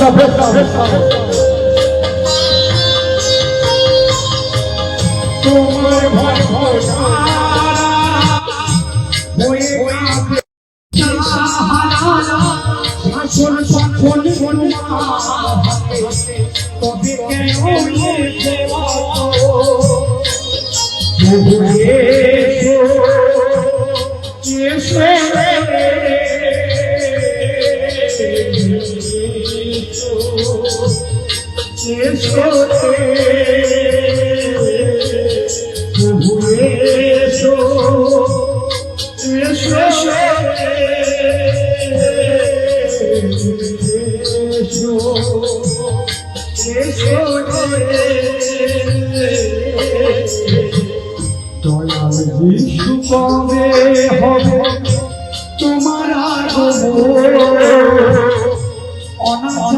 বেশ দাও, তোমার ভয় হয়ে তখন তোমার হাতে, তবে কেন এ দয়াল যিশু কবে হবে তোমার আগমন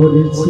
বলেছে